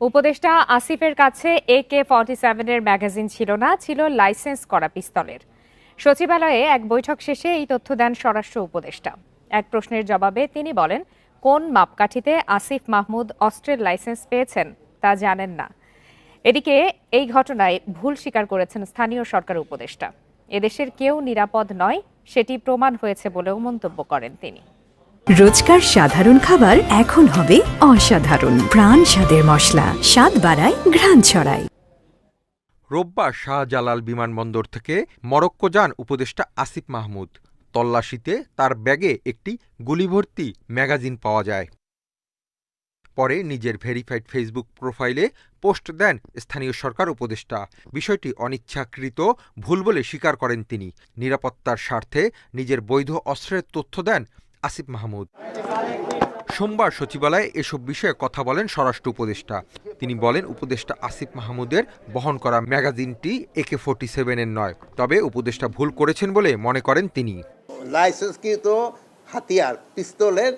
উপদেষ্টা আসিফের কাছে এ কে ফর্টি সেভেনের ম্যাগাজিন ছিল না, ছিল লাইসেন্স করা পিস্তলের। সচিবালয়ে এক বৈঠক শেষে এই তথ্য দেন স্বরাষ্ট্র উপদেষ্টা। এক প্রশ্নের জবাবে তিনি বলেন, কোন মাপকাঠিতে আসিফ মাহমুদ অস্ত্রের লাইসেন্স পেয়েছেন তা জানেন না। এদিকে এই ঘটনায় ভুল স্বীকার করেছেন স্থানীয় সরকার উপদেষ্টা। এদেশের কেউ নিরাপদ নয়, সেটি প্রমাণ হয়েছে বলেও মন্তব্য করেন তিনি। রোজকার সাধারণ খাবার এখন হবে অসাধারণ। প্রাণ স্বাদের মশলা, স্বাদ বাড়ায়, ঘ্রাণ ছড়ায়। রোববার শাহজালাল বিমানবন্দর থেকে মরক্কো যান উপদেষ্টা আসিফ মাহমুদ। তল্লাশিতে তার ব্যাগে একটি গুলিভর্তি ম্যাগাজিন পাওয়া যায়। পরে নিজের ভেরিফাইড ফেসবুক প্রোফাইলে পোস্ট দেন স্থানীয় সরকার উপদেষ্টা। বিষয়টি অনিচ্ছাকৃত, ভুল বলে স্বীকার করেন তিনি। নিরাপত্তার স্বার্থে নিজের বৈধ অস্ত্রের তথ্য দেন আসিফ মাহমুদ। সোমবার সচিবালয়ে এসব বিষয়ে কথা বলেন স্বরাষ্ট্র উপদেষ্টা। তিনি বলেন, উপদেষ্টা আসিফ মাহমুদের বহন করা ম্যাগাজিনটি একে ফোর্টি সেভেনের নয়। তবে উপদেষ্টা ভুল করেছেন বলে মনে করেন তিনি। লাইসেন্সকৃত হাতিয়ার, পিস্তলের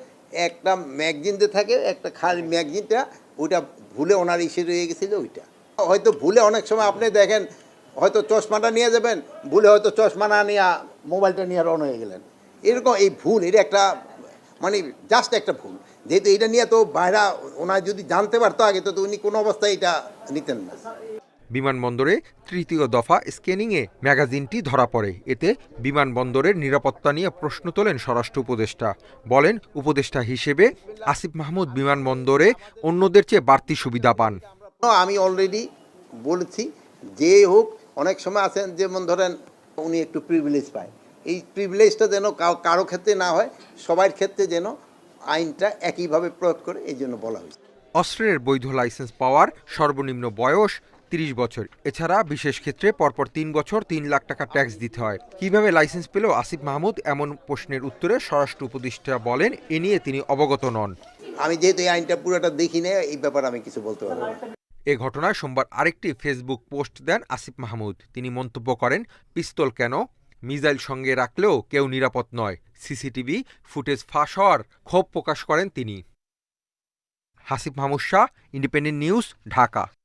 একটা ম্যাগজিন যে থাকে, একটা খালি ম্যাগজিনটা, ওইটা ভুলে ওনার ইসে রয়ে গেছিল ওইটা। হয়তো ভুলে অনেক সময় আপনি দেখেন, হয়তো চশমাটা নিয়ে যাবেন, ভুলে হয়তো চশমা না নিয়ে মোবাইলটা নিয়ে রওনা হয়ে গেলেন। এরকম এই ভুল এটা একটা মানে জাস্ট একটা ভুল। যেহেতু এটা নিয়ে তো বাইরা ওনার যদি জানতে পারতো আগে তো উনি কোনো অবস্থায় এটা নিতেন না। বিমানবন্দরে তৃতীয় দফা স্ক্যানিংয়ে ম্যাগাজিনটি ধরা পড়ে। এতে বিমানবন্দরের নিরাপত্তা নিয়ে প্রশ্ন তোলেন স্বরাষ্ট্র উপদেষ্টা। বলেন উপদেষ্টা হিসেবে আসিফ মাহমুদ বিমানবন্দরে অন্যদের চেয়ে বাড়তি সুবিধা পান। আমি অলরেডি বলেছি যে হোক অনেক সময় আছেন যেমন ধরেন উনি একটু প্রিভিলেজ পায়। এই প্রিভিলেজটা যেন কারও ক্ষেত্রে না হয় সবার ক্ষেত্রে যেন আইনটা একইভাবে প্রয়োগ করে এই জন্য বলা হয়েছে। অস্ত্রের বৈধ লাইসেন্স পাওয়ার সর্বনিম্ন বয়স তিরিশ বছর। এছাড়া বিশেষ ক্ষেত্রে পরপর তিন বছর তিন লাখ টাকা ট্যাক্স দিতে হয়। কীভাবে লাইসেন্স পেল আসিফ মাহমুদ? এমন প্রশ্নের উত্তরে স্বরাষ্ট্র উপদেষ্টা বলেন এ নিয়ে তিনি অবগত নন। আমি যেহেতু এই আইনটা পুরোটা দেখি না এই ব্যাপারে আমি কিছু বলতে পারব না। এ ঘটনায় সোমবার আরেকটি ফেসবুক পোস্ট দেন আসিফ মাহমুদ। তিনি মন্তব্য করেন পিস্তল কেন? মিসাইল সঙ্গে রাখলেও কেউ নিরাপদ নয়। সিসিটিভি ফুটেজ ফাঁস হওয়ার ক্ষোভ প্রকাশ করেন তিনি। Hasif Mahmud Shah, independent news, Dhaka.